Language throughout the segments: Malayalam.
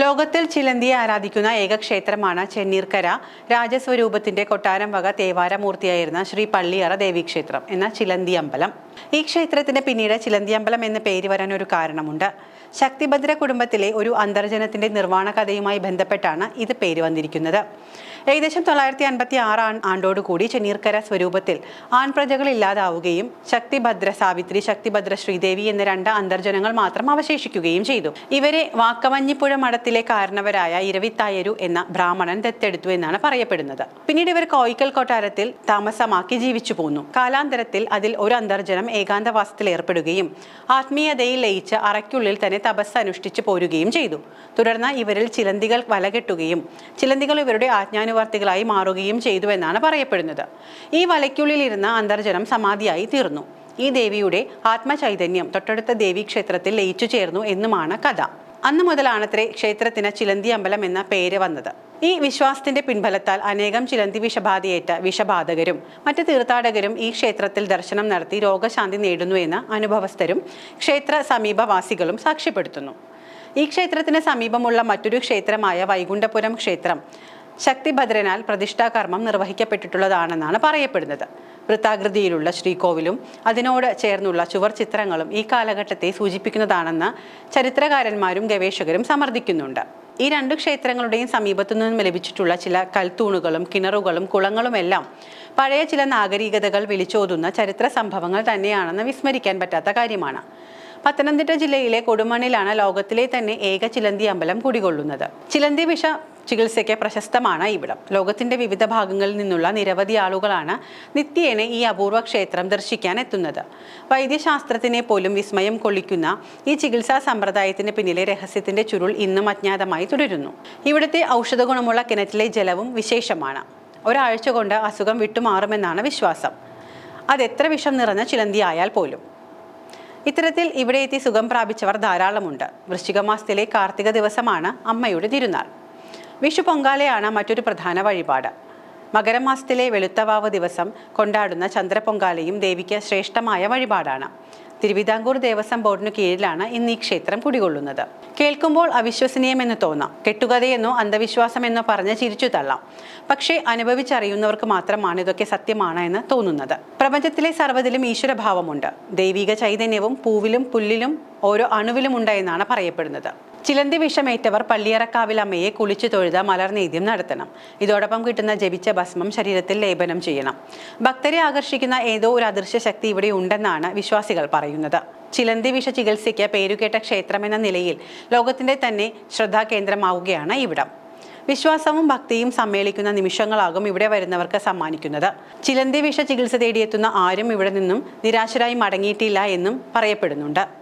ലോകത്തിൽ ചിലന്തിയെ ആരാധിക്കുന്ന ഏക ക്ഷേത്രമാണ് ചെന്നീർക്കര. രാജസ്വരൂപത്തിന്റെ കൊട്ടാരം വക തേവാരമൂർത്തിയായിരുന്ന ശ്രീ പള്ളിയറ ദേവീക്ഷേത്രം എന്ന ചിലന്തി അമ്പലം ഈ ക്ഷേത്രത്തിന് പിന്നീട് ചിലന്തി അമ്പലം എന്ന പേര് വരാൻ ഒരു കാരണമുണ്ട്. ശക്തിഭദ്ര കുടുംബത്തിലെ ഒരു അന്തർജനത്തിന്റെ നിർവാണ കഥയുമായി ബന്ധപ്പെട്ടാണ് ഇത് പേര് വന്നിരിക്കുന്നത്. ഏകദേശം തൊള്ളായിരത്തി അൻപത്തി ആറ് ആണ്ടോടുകൂടി ചെന്നീർക്കര സ്വരൂപത്തിൽ ആൺപ്രജകൾ ഇല്ലാതാവുകയും ശക്തിഭദ്ര സാവിത്രി ശക്തിഭദ്ര ശ്രീദേവി എന്ന രണ്ട് അന്തർജനങ്ങൾ മാത്രം അവശേഷിക്കുകയും ചെയ്തു. ഇവരെ വാക്കമഞ്ഞിപ്പുഴ മഠത്തിലെ കാരണവരായ ഇരവിത്തായരു എന്ന ബ്രാഹ്മണൻ ദത്തെടുത്തു എന്നാണ് പറയപ്പെടുന്നത്. പിന്നീട് ഇവർ കോയിക്കൽ കൊട്ടാരത്തിൽ താമസമാക്കി ജീവിച്ചു പോന്നു. കാലാന്തരത്തിൽ അതിൽ ഒരു അന്തർജനം ഏകാന്തവാസത്തിൽ ഏർപ്പെടുകയും ആത്മീയതയിൽ ലയിച്ച് അറയ്ക്കുള്ളിൽ തന്നെ തപസ് അനുഷ്ഠിച്ചു പോരുകയും ചെയ്തു. തുടർന്ന് ഇവരിൽ ചിലന്തികൾ വലകെട്ടുകയും ചിലന്തികൾ ഇവരുടെ ആജ്ഞാനുവർത്തികളായി മാറുകയും ചെയ്തു എന്നാണ് പറയപ്പെടുന്നത്. ഈ വലയ്ക്കുള്ളിൽ ഇരുന്ന അന്തർജനം സമാധിയായി തീർന്നു. ഈ ദേവിയുടെ ആത്മചൈതന്യം തൊട്ടടുത്ത ദേവീക്ഷേത്രത്തിൽ ലയിച്ചു ചേർന്നു എന്നുമാണ് കഥ. അന്നു മുതലാണത്രേ ക്ഷേത്രത്തിന് ചിലന്തി അമ്പലം എന്ന പേര് വന്നത്. ഈ വിശ്വാസത്തിന്റെ പിൻബലത്താൽ അനേകം ചിലന്തി വിഷബാധയേറ്റ വിഷബാധകരും മറ്റ് തീർത്ഥാടകരും ഈ ക്ഷേത്രത്തിൽ ദർശനം നടത്തി രോഗശാന്തി നേടുന്നു എന്ന് അനുഭവസ്ഥരും ക്ഷേത്ര സമീപവാസികളും സാക്ഷ്യപ്പെടുത്തുന്നു. ഈ ക്ഷേത്രത്തിന് സമീപമുള്ള മറ്റൊരു ക്ഷേത്രമായ വൈകുണ്ഠപുരം ക്ഷേത്രം ശക്തിഭദ്രനാൽ പ്രതിഷ്ഠാകർമ്മം നിർവഹിക്കപ്പെട്ടിട്ടുള്ളതാണെന്നാണ് പറയപ്പെടുന്നത്. വൃത്താകൃതിയിലുള്ള ശ്രീകോവിലും അതിനോട് ചേർന്നുള്ള ചുവർ ചിത്രങ്ങളും ഈ കാലഘട്ടത്തെ സൂചിപ്പിക്കുന്നതാണെന്ന് ചരിത്രകാരന്മാരും ഗവേഷകരും സമർത്ഥിക്കുന്നുണ്ട്. ഈ രണ്ട് ക്ഷേത്രങ്ങളുടെയും സമീപത്തു നിന്നും ലഭിച്ചിട്ടുള്ള ചില കൽത്തൂണുകളും കിണറുകളും കുളങ്ങളുമെല്ലാം പഴയ ചില നാഗരികതകൾ വിളിച്ചോതുന്ന ചരിത്ര സംഭവങ്ങൾ തന്നെയാണെന്ന് വിസ്മരിക്കാൻ പറ്റാത്ത കാര്യമാണ്. പത്തനംതിട്ട ജില്ലയിലെ കൊടുമണ്ണിലാണ് ലോകത്തിലെ തന്നെ ഏക ചിലന്തി അമ്പലം കുടികൊള്ളുന്നത്. ചിലന്തി വിഷ ചികിത്സയ്ക്ക് പ്രശസ്തമാണ് ഇവിടം. ലോകത്തിന്റെ വിവിധ ഭാഗങ്ങളിൽ നിന്നുള്ള നിരവധി ആളുകളാണ് നിത്യേന ഈ അപൂർവ ക്ഷേത്രം ദർശിക്കാൻ എത്തുന്നത്. വൈദ്യശാസ്ത്രത്തിനെ പോലും വിസ്മയം കൊള്ളിക്കുന്ന ഈ ചികിത്സാ സമ്പ്രദായത്തിന് പിന്നിലെ രഹസ്യത്തിന്റെ ചുരുൾ ഇന്നും അജ്ഞാതമായി തുടരുന്നു. ഇവിടുത്തെ ഔഷധ ഗുണമുള്ള കിണറ്റിലെ ജലവും വിശേഷമാണ്. ഒരാഴ്ച കൊണ്ട് അസുഖം വിട്ടുമാറുമെന്നാണ് വിശ്വാസം. അതെത്ര വിഷം നിറഞ്ഞ ചിലന്തിയായാൽ പോലും. ഇത്തരത്തിൽ ഇവിടെ എത്തി സുഖം പ്രാപിച്ചവർ ധാരാളമുണ്ട്. വൃശ്ചിക മാസത്തിലെ കാർത്തിക ദിവസമാണ് അമ്മയുടെ തിരുനാൾ. വിഷു പൊങ്കാലയാണ് മറ്റൊരു പ്രധാന വഴിപാട്. മകരമാസത്തിലെ വെളുത്തവാവ് ദിവസം കൊണ്ടാടുന്ന ചന്ദ്രപൊങ്കാലയും ദേവിക്ക് ശ്രേഷ്ഠമായ വഴിപാടാണ്. തിരുവിതാംകൂർ ദേവസ്വം ബോർഡിനു കീഴിലാണ് ഇന്ന് ഈ ക്ഷേത്രം കുടികൊള്ളുന്നത്. കേൾക്കുമ്പോൾ അവിശ്വസനീയമെന്ന് തോന്നാം. കെട്ടുകഥയെന്നോ അന്ധവിശ്വാസമെന്നോ പറഞ്ഞ് ചിരിച്ചു തള്ളാം. പക്ഷേ അനുഭവിച്ചറിയുന്നവർക്ക് മാത്രമാണ് ഇതൊക്കെ സത്യമാണ് എന്ന് തോന്നുന്നത്. പ്രപഞ്ചത്തിലെ സർവതിലും ഈശ്വരഭാവമുണ്ട്. ദൈവിക ചൈതന്യവും പൂവിലും പുല്ലിലും ഓരോ അണുവിലും ഉണ്ട് എന്നാണ് പറയപ്പെടുന്നത്. ചിലന്തി വിഷമേറ്റവർ പള്ളിയറക്കാവിൽ അമ്മയെ കുളിച്ചു തൊഴുത മലർനീദ്യം നടത്തണം. ഇതോടൊപ്പം കിട്ടുന്ന ജപിച്ച ഭസ്മം ശരീരത്തിൽ ലേപനം ചെയ്യണം. ഭക്തരെ ആകർഷിക്കുന്ന ഏതോ ഒരു അദൃശ്യ ശക്തി ഇവിടെ ഉണ്ടെന്നാണ് വിശ്വാസികൾ പറയുന്നത്. ചിലന്തി വിഷ ചികിത്സയ്ക്ക് പേരുകേട്ട ക്ഷേത്രമെന്ന നിലയിൽ ലോകത്തിന്റെ തന്നെ ശ്രദ്ധാകേന്ദ്രമാവുകയാണ് ഇവിടം. വിശ്വാസവും ഭക്തിയും സമ്മേളിക്കുന്ന നിമിഷങ്ങളാകും ഇവിടെ വരുന്നവർക്ക് സമ്മാനിക്കുന്നത്. ചിലന്തി വിഷ ചികിത്സ തേടിയെത്തുന്ന ആരും ഇവിടെ നിന്നും നിരാശരായി മടങ്ങിയിട്ടില്ല എന്നും പറയപ്പെടുന്നുണ്ട്.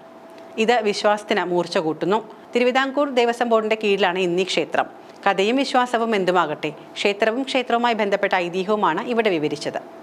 ഇത് വിശ്വാസത്തിന് മൂർച്ച കൂട്ടുന്നു. തിരുവിതാംകൂർ ദേവസ്വം ബോർഡിന്റെ കീഴിലാണ് ഇന്നീ ക്ഷേത്രം. കഥയും വിശ്വാസവും എന്തുമാകട്ടെ? ക്ഷേത്രവും ക്ഷേത്രവുമായി ബന്ധപ്പെട്ട ഐതിഹ്യവുമാണ് ഇവിടെ വിവരിച്ചത്.